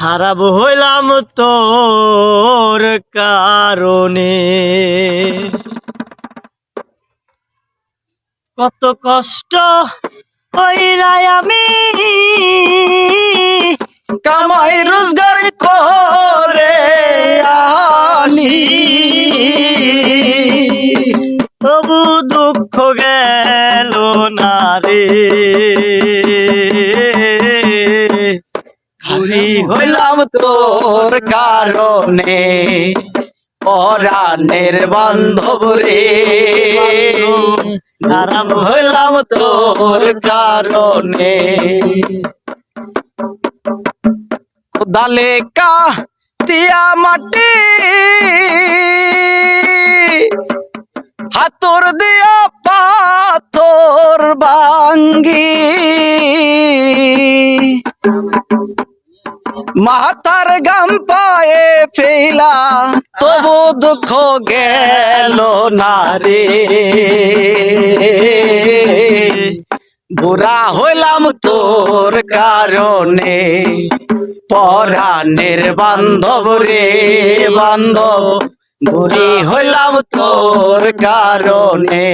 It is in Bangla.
খারাপ হইলাম তোর কারণে। কত কষ্ট হইরাই আমি। কামাই রোজগার করে আনি। তবু দুঃখ গেল না রে। ঘুরি হইলাম তোর কারণে। পরাণের বান্ধব রে। খারাপ হইলাম তোর কারণে। কোদালে কা টিয়া মাটি। হাতর দিয়া পাথর ভাঙ্গি। মাতার গাম পায়ে ফেলা তবু দুঃখ গেল না রে। বুড়া হইলাম তোর কারণে, পরাণের বান্ধব রে বান্ধব। বুড়ি হইলাম তোর কারণে।